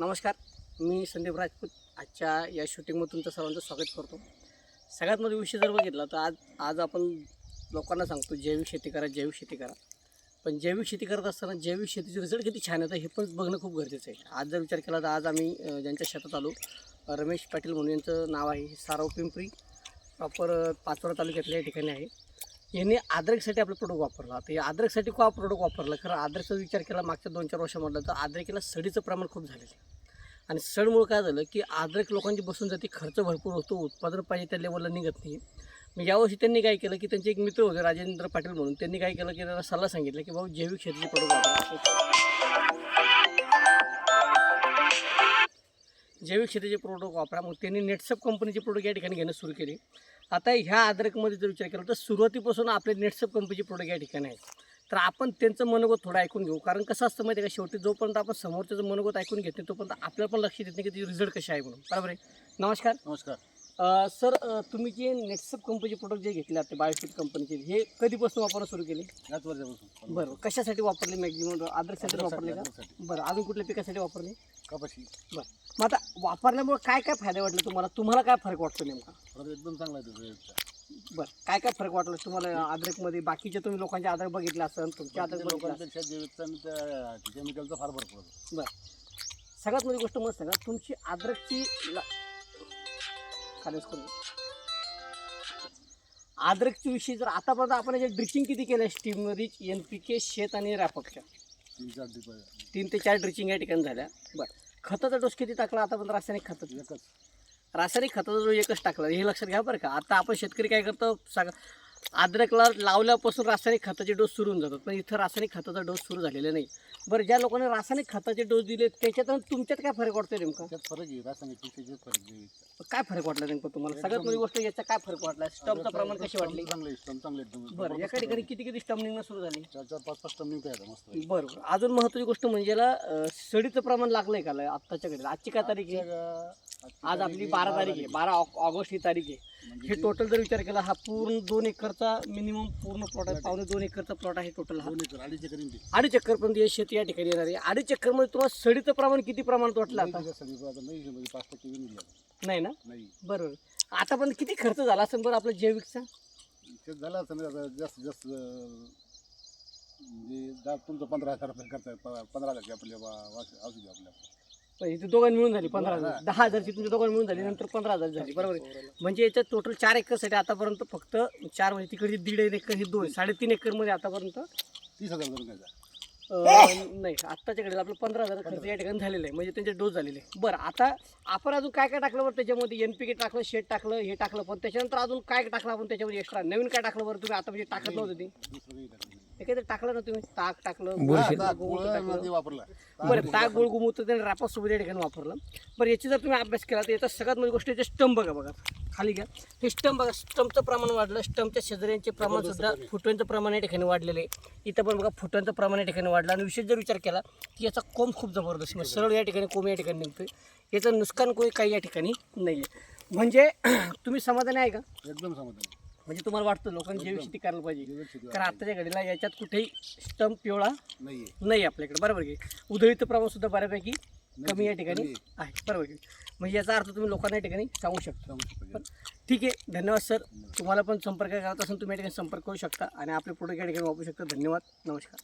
नमस्कार मी संदीप राजपूत. आजच्या या शूटिंगमध्ये तुमचं सर्वांचं स्वागत करतो. सगळ्यात मोठा विषय जर बघितला तर आज आज आपण लोकांना सांगतो जैविक शेती करा जैविक शेती करा. पण जैविक शेती करत असताना जैविक शेतीचे रिझल्ट किती छान येतं हे पण बघणं खूप गरजेचं आहे. आज जर विचार केला तर आज आम्ही ज्यांच्या शेतात आलो रमेश पाटील म्हणून यांचं नाव आहे सारव पिंपरी. प्रॉपर पाचोरा तालुक्यातल्या या ठिकाणी आहे. यांनी अद्रकसाठी आपलं प्रोडक्ट वापरला. तर या अद्रकसाठी का प्रोडक्ट वापरलं? खरं आद्रकचा विचार केला मागच्या दोन चार वर्षामधला तर अद्रकीला सडीचं प्रमाण खूप झालेलं आहे. आणि सडमुळं काय झालं की आद्रक लोकांची बसून जाते खर्च भरपूर होतो उत्पादन पाहिजे त्या लेवलला निघत नाही. मग यावर्षी त्यांनी काय केलं की त्यांचे एक मित्र होते राजेंद्र पाटील म्हणून त्यांनी काय केलं की त्याला सल्ला सांगितलं की भाऊ जैविक शेतीचे प्रोडक्ट वापरा. जैविक शेतीचे प्रोडक्ट वापरा. मग त्यांनी नेटसप कंपनीचे प्रोडक्ट या ठिकाणी घेणं सुरू केले. आता ह्या अद्रकमध्ये जर विचार केला तर सुरुवातीपासून आपले नेटसप कंपनीचे प्रोडक्ट या ठिकाणी आहेत. तर आपण त्यांचं मनोगत थोडं ऐकून घेऊ. कारण कसं असतं माहिती आहे का? शेवटी जोपर्यंत आपण समोरच्याचं मनोगत ऐकून घेत नाही तोपर्यंत आपल्याला पण लक्ष देत नाही की रिझल्ट कसे आहे म्हणून. बरोबर आहे? नमस्कार. नमस्कार. सर तुम्ही जे नेटसप कंपनीचे प्रोडक्ट जे घेतले ते बायोफिट कंपनीचे हे कधीपासून वापरणं सुरू केले? याच वर्षापासून. बरं कशासाठी वापरले मॅक्झिमम? अद्रकसाठी वापरले का. बरं अजून कुठल्या पिकासाठी वापरले? कपाशी. मग आता वापरल्यामुळे काय काय फायदे वाटले तुम्हाला? तुम्हाला काय फरक वाटतो नेमका? एकदम चांगला बरं काय काय फरक वाटलं तुम्हाला अद्रकमध्ये? बाकीचे तुम्ही लोकांचे अद्रक बघितले असेल तुमच्या अद्रक असेल. लोकांपेक्षा जैविकचा केमिकलचा फार भरपूर आहे. सगळ्यात मोठी गोष्ट मस्त आहे का तुमची अद्रकची ला- खालीच करून अद्रकची विषयी जर आतापर्यंत आपण याचे ड्रिचिंग किती केलं स्टीम रिच एन पी के शेत आणि तीन चार आहे. तीन ते चार ड्रिचिंग या ठिकाणी झाल्या. बरं. खताचा डोस किती टाकला आतापर्यंत रासायनिक खताचा? एकच. रासायनिक खताचा जो एकच टाकला. हे लक्षात घ्या बरं का. आता आपण शेतकरी काय करतो? सग. अद्रकला लावल्यापासून रासायनिक खताचे डोस सुरू होऊन जातात. पण इथं रासायनिक खताचा डोस सुरू झालेला नाही. बरं ज्या लोकांनी रासायनिक खताचे डोस दिले त्याच्यात तुमच्यात काय फरक वाटतो नेमका? त्यात फरक आहे रासायनिक फरक काय फरक वाटला नेमकं तुम्हाला? सगळ्यात मोठी गोष्ट याचा काय फरक वाटला? स्टमचं प्रमाण कशी वाटली चांगले स्टम चांगले एकदम बरं एका ठिकाणी किती किती स्टम निघणं सुरू झाली? चार चार पाच पाच टन निघता येतं मस्त बरं बरं. अजून महत्त्वाची गोष्ट म्हणजे याला अं, सडीचं प्रमाण लागलंय का? आत्ताच्या घडीला आजची काय तारीख आहे? आज आपली बारा तारीख आहे. बारा ऑग- ऑगस्ट ही तारीख आहे. हे टोटल जर विचार केला हा पूर्ण दोन एकरचा मिनिमम पूर्ण प्लॉट आहे. पावणे दोन एकरचा प्लॉट आहे टोटल हा. अडीच एकर. अडीच हे शेती या ठिकाणी येणार आहे. अडीच चक्करमध्ये तुम्हाला सडीचं प्रमाण किती प्रमाणात वाटलं आता? पाच टक्के नाही ना? बरोबर. आतापर्यंत किती खर्च झाला असेल बरं आपला जैविकचा? झालं असं आता जास्त जास्त म्हणजे तुमचं पंधरा हजार रुपये खर्च पंधरा हजारची आपल्या औषध आपल्या. इथे दोघांनी मिळून झाली पंधरा हजार. दहा हजारची तुमच्या दोघांनी मिळून झाली नंतर पंधरा हजार झाली. बरोबर आहे. म्हणजे याच्यात टोटल चार एकरसाठी आतापर्यंत फक्त चार म्हणजे तिकडची दीड एकर ही दोन साडेतीन एकरमध्ये आतापर्यंत तीस हजार अं, नाही आत्ताच्या घडीला आपलं पंधरा हजार खर्च या ठिकाणी झालेलं आहे. म्हणजे त्यांचे डोस झालेले आहे. बरं आता आपण अजून काय काय टाकलं बरं त्याच्यामध्ये? एन पी के टाकलं शेट टाकलं हे टाकलं पण त्याच्यानंतर अजून काय टाकलं आपण त्याच्यामध्ये एक्स्ट्रा नवीन काय टाकलं बरं तुम्ही? आता म्हणजे टाकत नव्हतं ते. दुसरं काही टाकलं नाही. काहीतरी टाकलं ना तुम्ही? ताक टाकलं गुळ टाकलं. वापरला. बरं ताक गुळ गोमूत्र त्याने रॅपासोबत या ठिकाणी वापरलं. बरं याची जर तुम्ही अभ्यास केला तर याचा सगळ्यात मोठी गोष्ट याचे स्टंप बघा बघा. खाली घ्या. हे स्टंप बघा स्टंपचं प्रमाण वाढलं. स्टंपच्या शेजाऱ्यांचे प्रमाण सुद्धा फुटव्यांचं प्रमाण या ठिकाणी वाढलेलं आहे. इथं पण बघा फुटव्यांचं प्रमाण या ठिकाणी वाढलं. आणि विशेष जर विचार केला की याचा कोंब खूप जबरदस्त म्हणजे सरळ या ठिकाणी कोंब या ठिकाणी निघतोय. याचं नुकसान कोणी काही या ठिकाणी नाही आहे म्हणजे तुम्ही समाधानी आहे का? एकदम समाधान. म्हणजे तुम्हाला वाटतं लोकांनी जैविक शेती करायला पाहिजे. कारण आत्ताच्या घडीला याच्यात कुठेही स्टंप पिवळा नाही आपल्याकडे. बरोबर की? उधळीचं प्रमाण सुद्धा बऱ्यापैकी कमी या ठिकाणी आहे. बरोबर की? म्हणजे याचा अर्थ तुम्ही लोकांना या ठिकाणी सांगू शकता. ठीक आहे. धन्यवाद सर. तुम्हाला पण संपर्क करत असेल तुम्ही या ठिकाणी संपर्क करू शकता आणि आपले प्रोडक्ट या ठिकाणी वापरू शकता. धन्यवाद. नमस्कार.